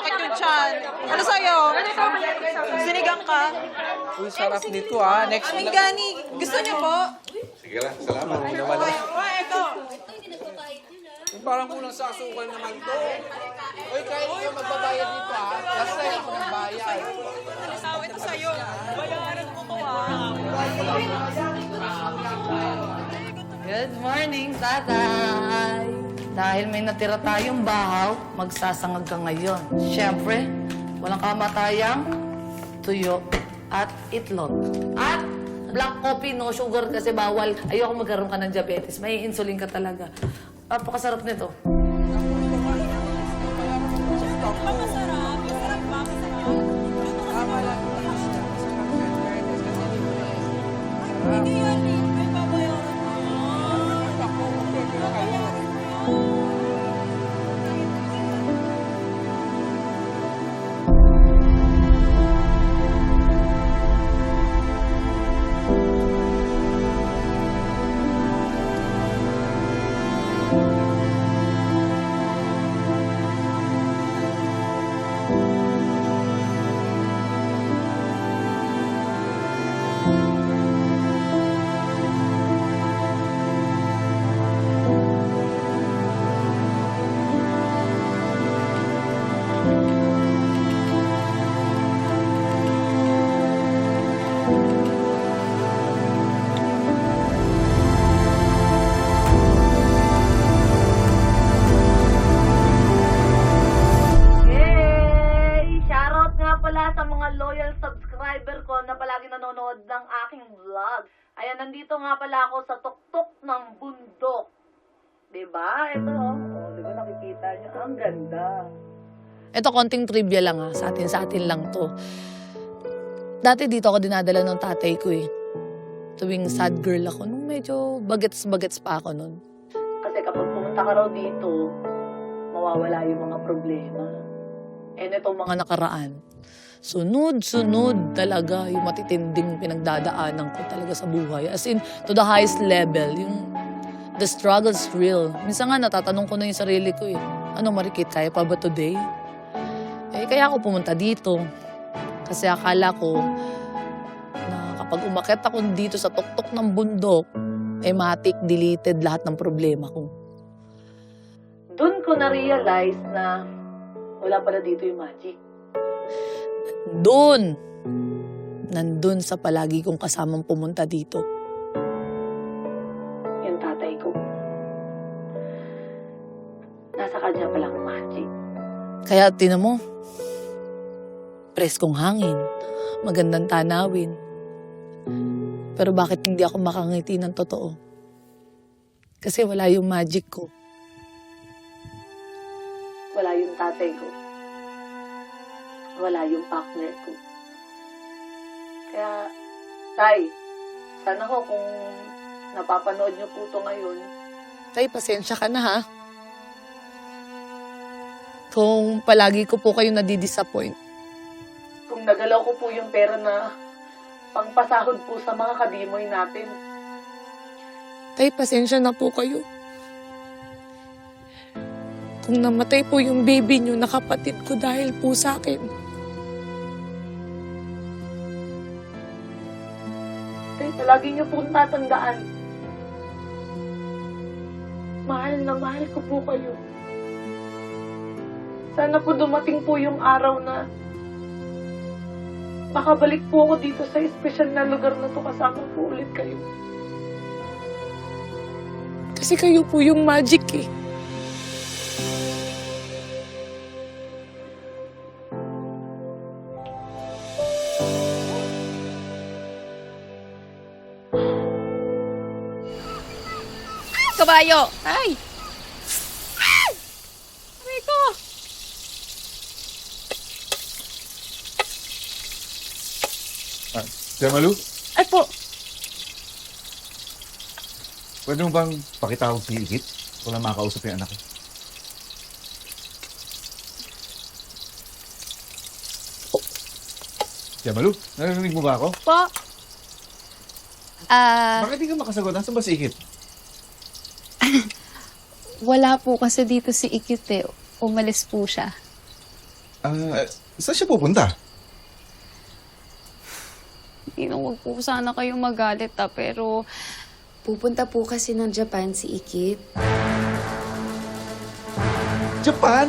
masakit yung chan. Ano sa'yo? Sinigang ka? Uy, sarap nito ah. Next Aming gani. Gusto niyo po? Sige lang, salamat. naman. Okay, okay, ito. Parang kulang sa asukal naman to. Uy, kahit ka magbabayad dito ah. Last time ako nagbayad. Ito sa'yo. Bayaran mo to ah. Good morning, tatay! Dahil may natira tayong bahaw, magsasangag ka ngayon. Siyempre, walang kamatayang tuyo at itlog. At black coffee, no sugar kasi bawal. Ayoko magkaroon ka ng diabetes. May insulin ka talaga. Napakasarap nito. Amen. Pala sa mga loyal subscriber ko na palagi nanonood ng aking vlog. Ayan, nandito nga pala ako sa tuktok ng bundok. Diba? Ito, oh. oh diba nakikita niyo? Ang ganda. Ito, konting trivia lang ha. Sa atin, sa atin lang to. Dati dito ako dinadala ng tatay ko eh. Tuwing sad girl ako. Nung medyo bagets-bagets pa ako nun. Kasi kapag pumunta ka raw dito, mawawala yung mga problema. And itong mga nakaraan, sunod-sunod talaga yung matitinding pinagdadaanan ko talaga sa buhay. As in, to the highest level, yung the struggle's real. Minsan nga natatanong ko na yung sarili ko eh, ano marikit, kaya pa ba today? Eh, kaya ako pumunta dito. Kasi akala ko na kapag umakit ako dito sa tuktok ng bundok, eh matik deleted lahat ng problema ko. Doon ko na-realize na wala pala dito yung magic. Doon! Nandun sa palagi kong kasamang pumunta dito. Yung tatay ko. Nasa kanya palang magic. Kaya tinan mo, preskong hangin, magandang tanawin. Pero bakit hindi ako makangiti ng totoo? Kasi wala yung magic ko. Tatay ko. Wala yung partner ko. Kaya, Tay, sana ho kung napapanood niyo po to ngayon. Tay, pasensya ka na ha. Kung palagi ko po kayo nadidisappoint. Kung nagalaw ko po yung pera na pangpasahod po sa mga kadimoy natin. Tay, pasensya na po kayo. Kung namatay po yung baby niyo na kapatid ko dahil po sa akin. Tay, palagi niyo pong tatandaan. Mahal na mahal ko po kayo. Sana po dumating po yung araw na makabalik po ako dito sa espesyal na lugar na to kasama po ulit kayo. Kasi kayo po yung magic eh. Kabayo! Ay! Ay! Aray ko! Ah, Tia Malu, Ay po! pwede mo bang pakitawag si Ikit? Wala makausap yung anak ko. Tia Malu, narinig mo ba ako? Po. Ah, Bakit di ka makasagot? Nasaan ba si Ikit? Wala po kasi dito si Ikit eh. Umalis po siya. Ah, saan siya pupunta? Ninong, wag po sana kayo magalit ah, pero Pupunta po kasi ng Japan si Ikit. Japan?